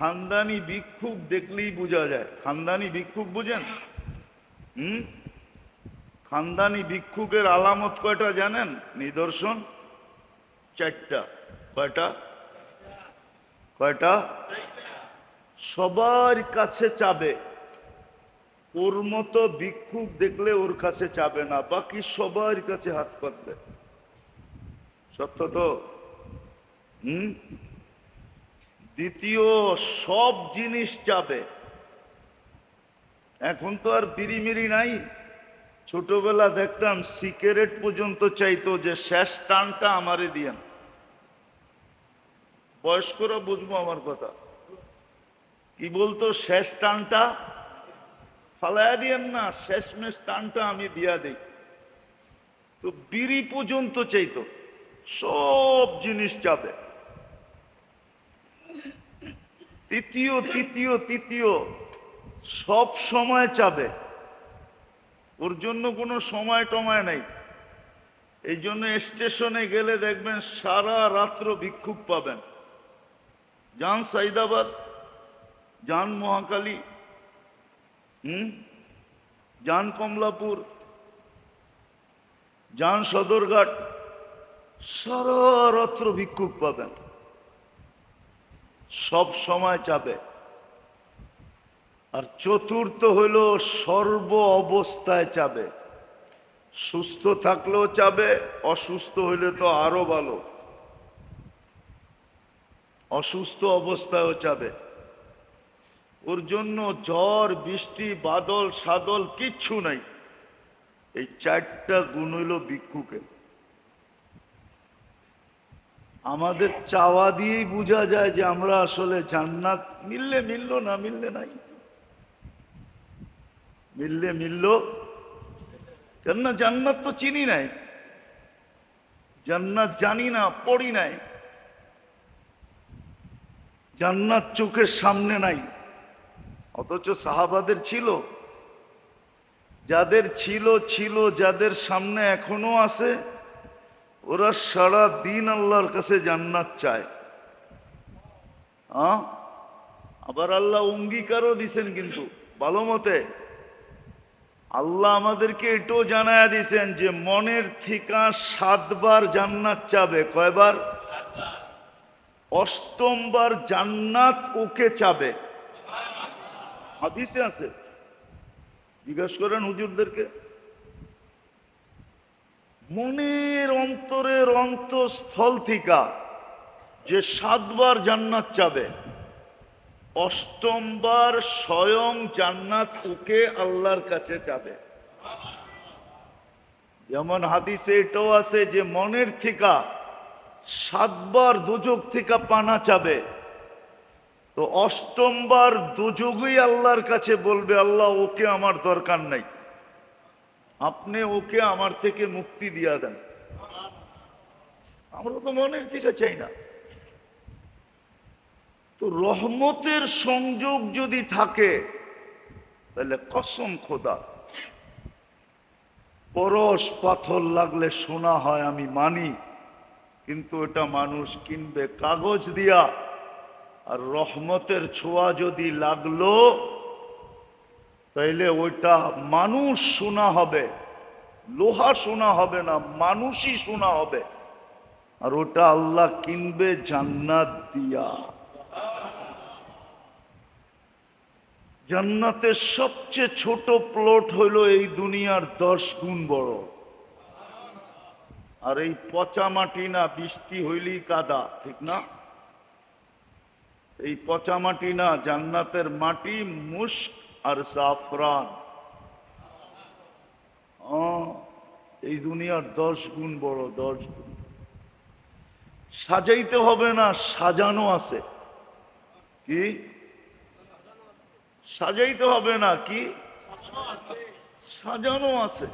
খানদানি ভিক্ষুক দেখলেই বোঝা যায়। খানদানি ভিক্ষুক বুঝেন? হুম? খানদানি ভিক্ষুকের আলামত কয়টা জানেন? নিদর্শন? চারটা। কয়টা? কয়টা? সবার কাছে চাবে। ওর মতো ভিক্ষুক দেখলে ওর কাছে চাবে না, বাকি সবার কাছে হাত পাতবে। সত্য তো? হুম? দ্বিতীয় সব জিনিস চাবে এখন তো আর বিড়িমিড়ি নাই। ছোটবেলা দেখতাম সিগারেট পর্যন্ত চাইতো যে শেষ টানটা আমারে দিয়েন বয়স্করা বুঝব আমার কথা। কি বলতো, শেষ টানটা? ফালায়া দিয়েন না, শেষমেশ টানটা আমি দিয়া দিই। তো বিড়ি পর্যন্ত চাইতো। সব জিনিস চাবে তৃতীয় তৃতীয় তৃতীয়। সব সময় চাবে। ওর জন্য কোনো সময় টময় নাই। এই জন্য স্টেশনে গেলে দেখবেন সারা রাত্র বিক্ষোভ পাবেন। যান সাইদাবাদ, যান মহাকালী, হুম? যান কমলাপুর, যান সদরঘাট, সারা রাত্র বিক্ষোভ পাবেন। সব সময় চাবে আর চতুর্থ হইল সর্ব অবস্থায় চাবে সুস্থ থাকলেও চাবে অসুস্থ হইলে তো আরও ভালো। অসুস্থ অবস্থায়ও চাবে ওর জন্য ঝড় বৃষ্টি, বাদল, সাদল কিচ্ছু নাই। এই চারটা গুণ হইল ভিক্ষুকে আমাদের চাওয়া দিয়েই বোঝা যায় যে আমরা আসলে জান্নাত মিললে মিলল না মিললে নাই। মিললে মিলল। কেননা জান্নাত তো চিনি নাই। জান্নাত জানি না, পড়ি নাই। জান্নাত চোখের সামনে নাই। অথচ সাহাবাদের ছিল। যাদের ছিল ছিল, যাদের সামনে এখনও আছে ওরা সারা দিন আল্লাহর কাছে জান্নাত চায়। আবার আল্লাহ অঙ্গীকারও দিছেন কিন্তু, ভালো মতে। আল্লাহ আমাদেরকে এটাও জানায় দিছেন যে, মনের থিকা সাতবার জান্নাত চাবে। কয়বার? অষ্টমবার জান্নাত ওকে চাবে। আছে। জিজ্ঞেস করেন হুজুরদেরকে। মনের অন্তরের অন্তঃস্থল থিকা যে সাতবার জান্নাত চাবে, অষ্টমবার স্বয়ং জান্নাত ওকে আল্লাহর কাছে যাবে যেমন হাদিসে এটাও আছে যে মনের থিকা সাতবার দুযোগ থেকে পানা চাবে, তো অষ্টমবার দুযোগই আল্লাহর কাছে বলবে, আল্লাহ, ওকে আমার দরকার নাই। আপনি ওকে আমার থেকে মুক্তি দিয়া দেন। আমরা তো মনের থেকে চাই না। তো রহমতের সংযোগ যদি থাকে, তাহলে কসম খোদা, পরশ পাথর লাগলে শোনা হয় আমি মানি, কিন্তু এটা মানুষ কিনবে কাগজ দিয়া, আর রহমতের ছোঁয়া যদি লাগল তাইলে ওইটা মানুষ শোনা হবে, লোহা শোনা হবে না, মানুষই শোনা হবে। আর ওটা আল্লাহ কিনবে জান্নাত দিয়া। জান্নাতের সবচেয়ে ছোট প্লট হইল এই দুনিয়ার দশ গুণ বড়। আর এই পচা মাটি না, বৃষ্টি হইলেই কাদা, ঠিক না? এই পচা মাটি না, জান্নাতের মাটি মুস্ক আর সাফরান এই দুনিয়ার দশ গুণ বড়, দশ গুণ। সাজাইতে হবে না, সাজানো আছে। কি? সাজাইতে হবে না, কি? সাজানো আছে।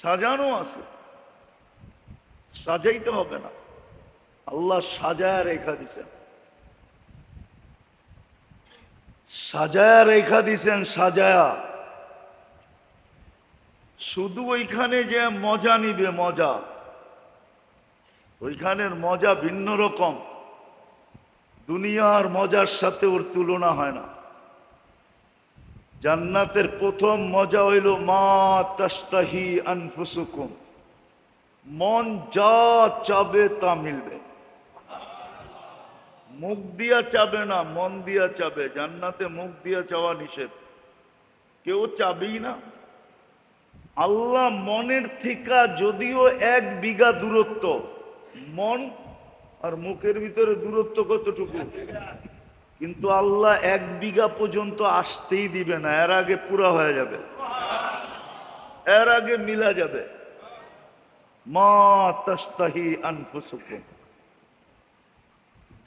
সাজানো আছে। সাজাইতে হবে না। আল্লাহ সাজায় রেখা দিছেন। সাজায়া রেখা দিছেন, সাজায়া। শুধু ওইখানে যে মজা নিবে, মজা। ওইখানের মজা ভিন্ন রকম। দুনিয়ার মজার সাথে ওর তুলনা হয় না। জান্নাতের প্রথম মজা হইল, মা তাস্তাহি আনফুসুকুম। মন যা চাবে তা মিলবে। মুখ দিয়া চাবে না, মন দিয়া চাবে। জান্নাতে মুখ দিয়া চাওয়া নিষেধ। কেউ চাবেই না। আল্লাহ মনের থেকে যদিও এক বিঘা দূরত্ব, মন আর মুখের ভিতরে দূরত্ব কতটুকু? কিন্তু আল্লাহ এক বিঘা পর্যন্ত আসতেই দিবে না, এর আগে পুরা হয়ে যাবে। এর আগে মিলা যাবে। মা তাস্তাহি আনফুসুকুম।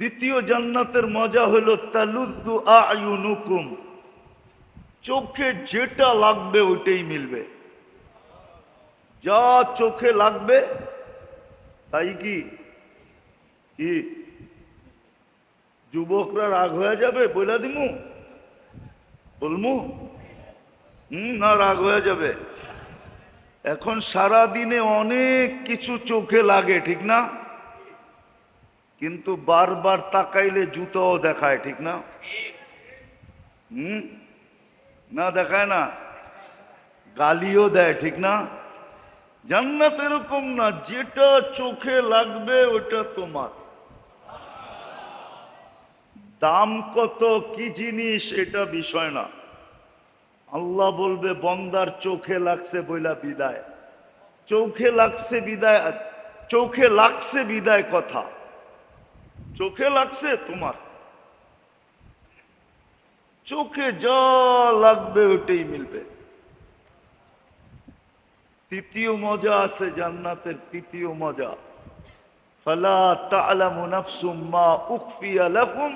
দ্বিতীয় জান্নাতের মজা হলো তালুদ্দু আয়ুনুকুম। চোখে যেটা লাগবে ওইটাই মিলবে। যা চোখে লাগবে, তাই কি? যুবকরা রাগ হয়ে যাবে? বইলা দিমু? বলমু? হুম, না, রাগ হয়ে যাবে। এখন সারা দিনে অনেক কিছু চোখে লাগে, ঠিক না? কিন্তু বারবার তাকাইলে জুতোও দেখায়, ঠিক না? হুম? না দেখায় না? গালিও দেয়, ঠিক না? জান্নাত এরকম না, যেটা চোখে লাগবে ওটা তোমার। দাম কত কি জিনিস এটা বিষয় না। আল্লাহ বলবে, বন্দার চোখে লাগছে বইলা বিদায়। চোখে লাগছে বিদায়, চোখে লাগছে বিদায় কথা। চোখে লাগছে তোমার চোখে যা লাগবে ওটাই মিলবে তৃতীয় মজা আছে জান্নাতের তৃতীয় মজা ফালা তা'লামু নাফসুম মা উখফিয়া লাকুম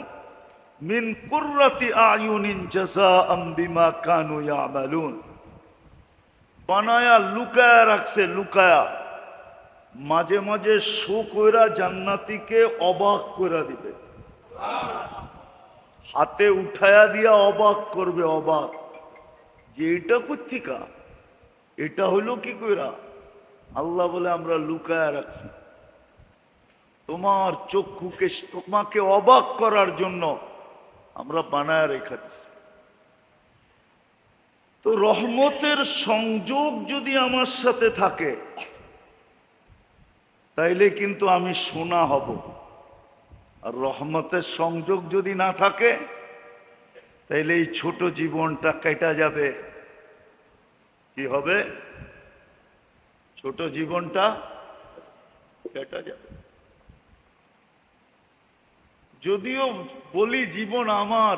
মিন কুররাতি আয়ুনিন জাযাআম বিমা কানু ইয়ামালুন বানায়া লুকায়া রাখছে লুকায়া মাঝে মাঝে শো কইরা জান্নাতিকে অবাক কইরা দিবে। হাতে উঠায়া দিয়া অবাক করবে, অবাক। যে এটা কোথিকা এটা হইল কি কইরা? আল্লাহ বলে, আমরা লুকায়া রাখছি। তোমার চক্ষুকে, তোমাকে অবাক করার জন্য আমরা বানায় রেখেছি তো রহমতের সংযোগ যদি আমার সাথে থাকে তাইলে কিন্তু আমি শোনা হব। আর রহমতের সংযোগ যদি না থাকে, তাইলে এই ছোট জীবনটা কেটা যাবে। কি হবে? ছোট জীবনটা কেটা যাবে। যদিও বলি জীবন আমার